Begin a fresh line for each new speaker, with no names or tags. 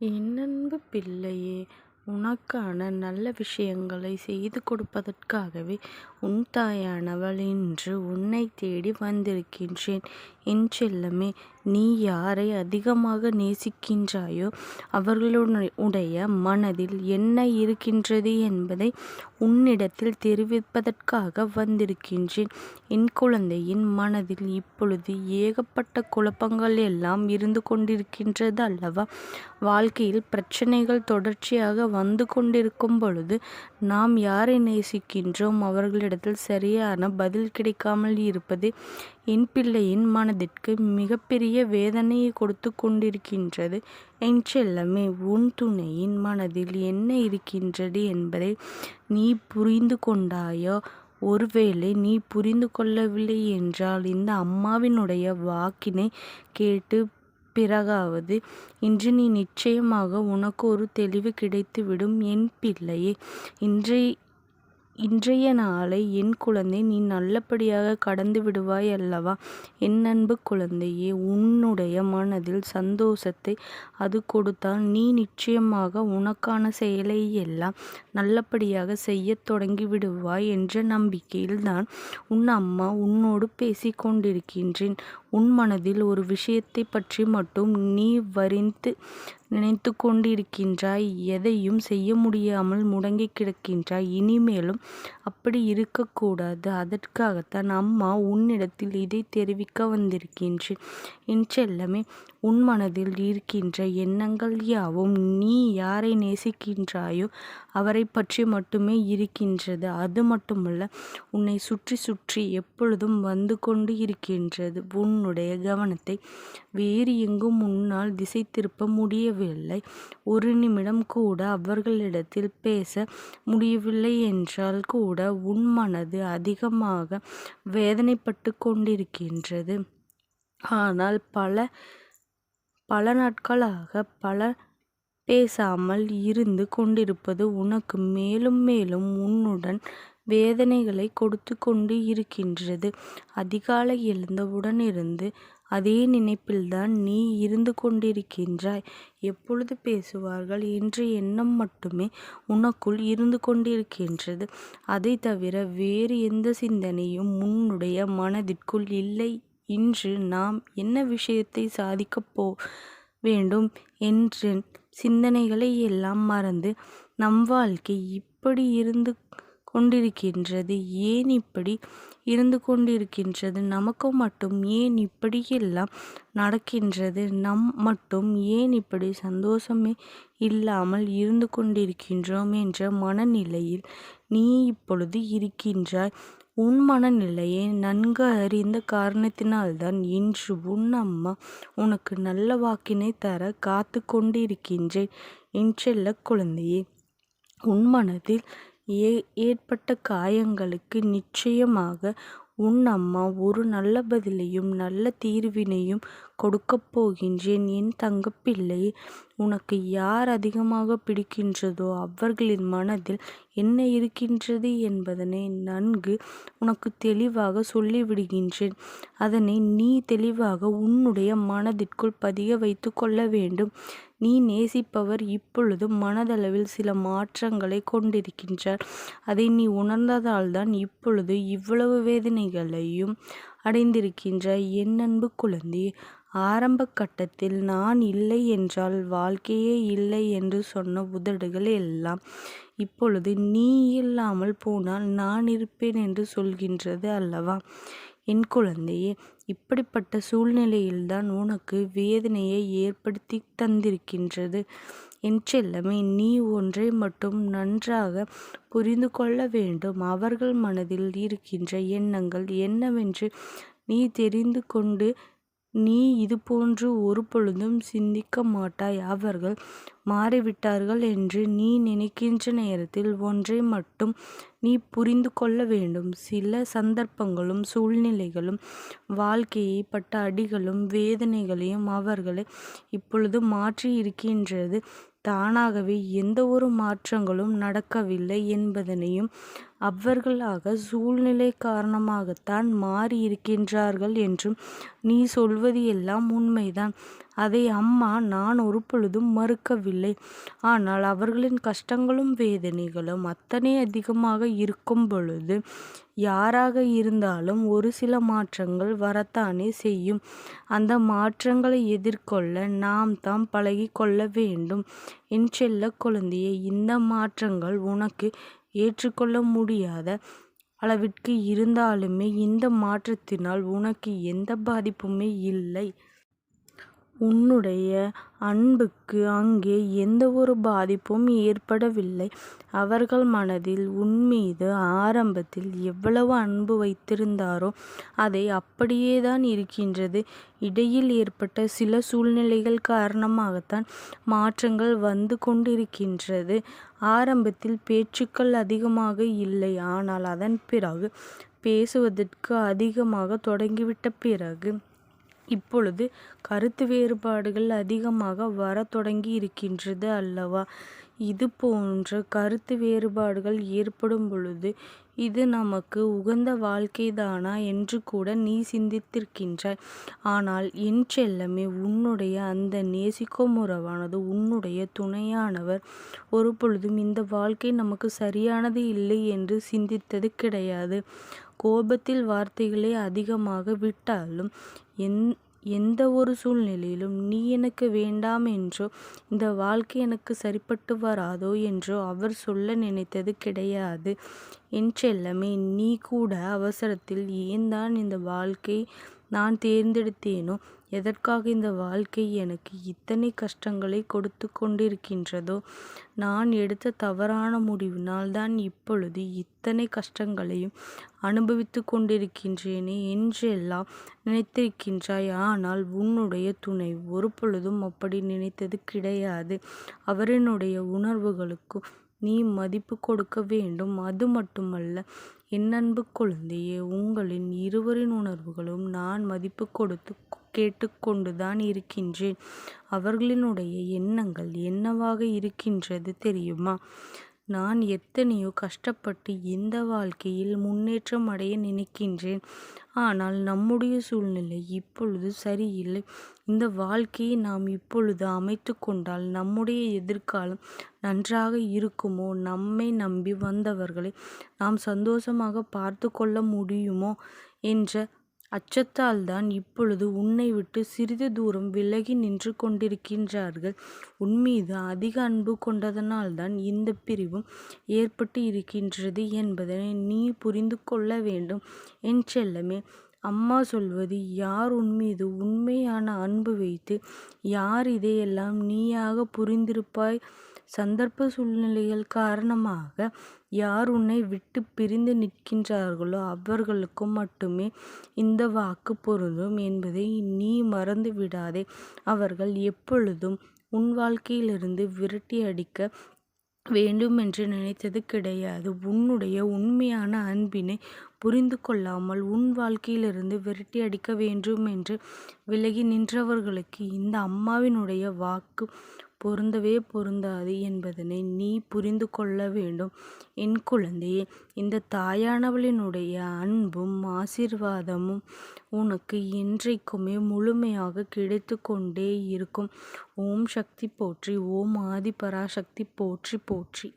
என் அன்பு பிள்ளையே உனக்கான நல்ல விஷயங்களை செய்து கொடுப்பதற்காகவே உன் தாயானவள் இன்று உன்னை தேடி வந்திருக்கின்றேன். என் செல்லமே நீ யாரை அதிகமாக நேசிக்கின்றாயோ அவர்களுடைய மனதில் என்ன இருக்கின்றது என்பதை உன்னிடத்தில் தெரிவிப்பதற்காக வந்திருக்கின்றேன். என் குழந்தையின் மனதில் இப்பொழுது ஏகப்பட்ட குழப்பங்கள் எல்லாம் இருந்து கொண்டிருக்கின்றது அல்லவா? வாழ்க்கையில் பிரச்சனைகள் தொடர்ச்சியாக வந்து கொண்டிருக்கும் பொழுது நாம் யாரை நேசிக்கின்றோம் அவர்களிடத்தில் சரியான பதில் கிடைக்காமல் இருப்பது என் பிள்ளையின் மனதிற்கு மிகப்பெரிய வேதனையை கொடுத்து கொண்டிருக்கின்றது. என் செல்லமே உன் துணையின் மனதில் என்ன இருக்கின்றது என்பதை நீ புரிந்து கொண்டாயோ? ஒருவேளை நீ புரிந்து கொள்ளவில்லை என்றால் இந்த அம்மாவினுடைய வாக்கினை கேட்டு பிறகாவது இன்று நீ நிச்சயமாக உனக்கு ஒரு தெளிவு கிடைத்துவிடும் என் பிள்ளையே. இன்றை இன்றைய நாளை என் குழந்தை நீ நல்லபடியாக கடந்து விடுவாய் அல்லவா? என் அன்பு குழந்தையே உன்னுடைய மனதில் சந்தோஷத்தை அது கொடுத்தால் நீ நிச்சயமாக உனக்கான செயலை எல்லாம் நல்லபடியாக செய்யத் தொடங்கி விடுவாய் என்ற நம்பிக்கையில் தான் உன் அம்மா உன்னோடு பேசி கொண்டிருக்கின்றேன். உன் மனதில் ஒரு விஷயத்தை பற்றி மட்டும் நீ வரிந்து நினைத்து கொண்டிருக்கின்றாய். எதையும் செய்ய முடியாமல் முடங்கிக் கிடக்கின்றாய். இனிமேலும் அப்படி இருக்கக்கூடாது. அதற்காகத்தான் அம்மா உன்னிடத்தில் இதை தெரிவிக்க வந்திருக்கின்றேன். என் செல்லமே உன் மனதில் இருக்கின்ற எண்ணங்கள் யாவும் நீ யாரை நேசிக்கின்றாயோ அவரை பற்றி மட்டுமே இருக்கின்றது. அது மட்டுமல்ல உன்னை சுற்றி சுற்றி எப்பொழுதும் வந்து கொண்டு இருக்கின்றது. உன்னுடைய கவனத்தை வேறு எங்கும் உன்னால் திசை திருப்ப முடியவில்லை. ஒரு நிமிடம் கூட அவர்களிடத்தில் பேச முடியவில்லை என்றால் கூட உன் மனது அதிகமாக வேதனைப்பட்டுக் கொண்டிருக்கின்றது. ஆனால் பல பல நாட்களாக பல பேசாமல் இருந்து கொண்டிருப்பது உனக்கு மேலும் மேலும் உன்னுடன் வேதனைகளை கொடுத்து கொண்டு இருக்கின்றது. அதிகாலை எழுந்தவுடனிருந்து அதே நினைப்பில்தான் நீ இருந்து கொண்டிருக்கின்றாய். எப்பொழுது பேசுவார்கள் என்ற எண்ணம் மட்டுமே உனக்குள் இருந்து கொண்டிருக்கின்றது. அதை தவிர வேறு எந்த சிந்தனையும் உன்னுடைய மனதிற்குள் இல்லை. இன்று நாம் என்ன விஷயத்தை சாதிக்கப் போ வேண்டும் என்ற சிந்தனைகளை எல்லாம் மறந்து நம் வாழ்க்கை இப்படி இருந்து கொண்டிருக்கின்றது. ஏன் இப்படி இருந்து கொண்டிருக்கின்றது? நமக்கு மட்டும் ஏன் இப்படியெல்லாம் நடக்கின்றது? நம் மட்டும் ஏன் இப்படி சந்தோஷமே இல்லாமல் இருந்து கொண்டிருக்கின்றோம் என்ற மனநிலையில் நீ இப்பொழுது இருக்கின்றாய். உன் மனநிலையை நன்கு அறிந்த காரணத்தினால்தான் இன்று உன் அம்மா உனக்கு நல்ல வாக்கினை தர காத்து கொண்டிருக்கின்றேன். என் குழந்தையே உன் மனதில் ஏ ஏற்பட்ட காயங்களுக்கு நிச்சயமாக உன் அம்மா ஒரு நல்ல பதிலையும் நல்ல தீர்வினையும் கொடுக்கப் போகின்றேன். என் தங்கப்பிள்ளையே உனக்கு யார் அதிகமாக பிடிக்கின்றதோ அவர்களின் மனதில் என்ன இருக்கின்றது என்பதனை நன்கு உனக்கு தெளிவாக சொல்லிவிடுகின்றேன். அதனை நீ தெளிவாக உன்னுடைய மனதிற்குள் பதிய வைத்து கொள்ள வேண்டும். நீ நேசிப்பவர் இப்பொழுது மனதளவில் சில மாற்றங்களைக் கொண்டிருக்கின்றார். அதை நீ உணர்ந்ததால்தான் இப்பொழுது இவ்வளவு வேதனைகளையும் அடைந்திருக்கின்ற என் அன்பு குழந்தை ஆரம்ப கட்டத்தில் நான் இல்லை என்றால் வாழ்க்கையே இல்லை என்று சொன்ன உதடுகள் எல்லாம் இப்பொழுது நீ இல்லாமல் போனால் நான் இருப்பேன் என்று சொல்கின்றது அல்லவா? என் குழந்தையே இப்படிப்பட்ட சூழ்நிலையில்தான் உனக்கு வேதனையை ஏற்படுத்தி தந்திருக்கின்றது. என் செல்லமே நீ ஒன்றை மட்டும் நன்றாக புரிந்து கொள்ள வேண்டும். அவர்கள் மனதில் இருக்கின்ற எண்ணங்கள் என்னவென்று நீ தெரிந்து கொண்டு நீ இது போன்று ஒரு பொழுதும் சிந்திக்க மாட்டாய். அவர்கள் மாறிவிட்டார்கள் என்று நீ நினைக்கின்ற நேரத்தில் ஒன்றை மட்டும் நீ புரிந்து கொள்ள வேண்டும். சில சந்தர்ப்பங்களும் சூழ்நிலைகளும் வாழ்க்கையை பட்ட அடிகளும் வேதனைகளையும் அவர்களை இப்பொழுது மாற்றி இருக்கின்றது. தானாகவே எந்த ஒரு மாற்றங்களும் நடக்கவில்லை என்பதனையும் அவர்களாக சூழ்நிலை காரணமாகத்தான் மாறி இருக்கின்றார்கள் என்றும் நீ சொல்வது எல்லாம் உண்மைதான். அதை அம்மா நான் ஒரு பொழுதும் மறுக்கவில்லை. ஆனால் அவர்களின் கஷ்டங்களும் வேதனைகளும் அத்தனை அதிகமாக இருக்கும் பொழுது யாராக இருந்தாலும் ஒரு சில மாற்றங்கள் வரத்தானே செய்யும். அந்த மாற்றங்களை எதிர்கொள்ள நாம் தாம் பழகி கொள்ள வேண்டும். என் செல்ல குழந்தையே இந்த மாற்றங்கள் உனக்கு ஏற்றுக்கொள்ள முடியாத அளவிற்கு இருந்தாலுமே இந்த மாற்றத்தினால் உனக்கு எந்த பாதிப்புமே இல்லை. உன்னுடைய அன்புக்கு அங்கே எந்த ஒரு பாதிப்பும் ஏற்படவில்லை. அவர்கள் மனதில் உன்மீது ஆரம்பத்தில் எவ்வளவு அன்பு வைத்திருந்தாரோ அதை அப்படியே தான் இருக்கின்றது. இடையில் ஏற்பட்ட சில சூழ்நிலைகள் காரணமாகத்தான் மாற்றங்கள் வந்து கொண்டிருக்கின்றது. ஆரம்பத்தில் பேச்சுக்கள் அதிகமாக இல்லை. ஆனால் அதன் பிறகு பேசுவதற்கு அதிகமாக தொடங்கிவிட்ட பிறகு இப்பொழுது கருத்து வேறுபாடுகள் அதிகமாக வர தொடங்கி இருக்கின்றது அல்லவா? இது போன்ற கருத்து வேறுபாடுகள் ஏற்படும் பொழுது இது நமக்கு உகந்த வாழ்க்கைதானா என்று கூட நீ சிந்தித்திருக்கின்றாய். ஆனால் என் செல்லமே உன்னுடைய அந்த நேசிக்கும் உறவானது உன்னுடைய துணையானவர். ஒரு பொழுதும் இந்த வாழ்க்கை நமக்கு சரியானது இல்லை என்று சிந்தித்தது கிடையாது. கோபத்தில் வார்த்தைகளை அதிகமாக விட்டாலும் எந் எந்த ஒரு சூழ்நிலையிலும் நீ எனக்கு வேண்டாம் என்றோ இந்த வாழ்க்கை எனக்கு சரிப்பட்டு வராதோ என்றோ அவர் சொல்ல நினைத்தது கிடையாது. என் செல்லமே நீ கூட அவசரத்தில் ஏன் தான் இந்த வாழ்க்கை நான் தேர்ந்தெடுத்தேனோ எதற்காக இந்த வாழ்க்கை எனக்கு இத்தனை கஷ்டங்களை கொடுத்து கொண்டிருக்கின்றதோ? நான் எடுத்த தவறான முடிவினால் தான் இப்பொழுது இத்தனை கஷ்டங்களையும் அனுபவித்து கொண்டிருக்கின்றேனே என்றெல்லாம் நினைத்திருக்கின்றாய். ஆனால் உன்னுடைய துணை ஒரு பொழுதும் அப்படி நினைத்தது கிடையாது. அவரினுடைய உணர்வுகளுக்கும் நீ மதிப்பு கொடுக்க வேண்டும். அது மட்டுமல்ல என் அன்பு குழந்தையே உங்களின் இருவரின் உணர்வுகளும் நான் மதிப்பு கொடுத்து கேட்டுக்கொண்டுதான் இருக்கின்றேன். அவர்களினுடைய எண்ணங்கள் என்னவாக இருக்கின்றது தெரியுமா? நான் எத்தனையோ கஷ்டப்பட்டு இந்த வாழ்க்கையில் முன்னேற்றம் அடைய நினைக்கின்றேன். ஆனால் நம்முடைய சூழ்நிலை இப்பொழுது சரியில்லை. இந்த வாழ்க்கையை நாம் இப்பொழுது அமைத்து கொண்டால் நம்முடைய எதிர்காலம் நன்றாக இருக்குமோ? நம்மை நம்பி வந்தவர்களை நாம் சந்தோஷமாக பார்த்து கொள்ள முடியுமோ? என்ற அச்சத்தால் தான் இப்பொழுது உன்னை விட்டு சிறிது தூரம் விலகி நின்று கொண்டிருக்கின்றார்கள். உன்மீது அதிக அன்பு கொண்டதனால் தான் இந்த பிரிவும் ஏற்பட்டு இருக்கின்றது என்பதனை நீ புரிந்து கொள்ள வேண்டும். என் செல்லமே அம்மா சொல்வது யார் உன்மீது உண்மையான அன்பு வைத்து யார் இதையெல்லாம் நீயாக புரிந்திருப்பாய்? சந்தர்ப்ப சூழ்நிலைகள் காரணமாக யார் உன்னை விட்டு பிரிந்து நிற்கின்றார்களோ அவர்களுக்கு மட்டுமே இந்த வாக்கு பொருந்தும் என்பதை நீ மறந்து விடாதே. அவர்கள் எப்பொழுதும் உன் வாழ்க்கையிலிருந்து விரட்டி அடிக்க வேண்டுமென்று நினைத்தது கிடையாது. உன்னுடைய உண்மையான அன்பினை புரிந்து கொள்ளாமல் உன் வாழ்க்கையிலிருந்து விரட்டி அடிக்க வேண்டும் என்று விலகி நின்றவர்களுக்கு இந்த அம்மாவினுடைய வாக்கு பொருந்தவே பொருந்தாது என்பதனை நீ புரிந்து கொள்ள வேண்டும். என் குழந்தையே இந்த தாயானவளினுடைய அன்பும் ஆசீர்வாதமும் உனக்கு என்றைக்குமே முழுமையாக கிடைத்து கொண்டே இருக்கும். ஓம் சக்தி போற்றி ஓம் ஆதி பராசக்தி போற்றி போற்றி.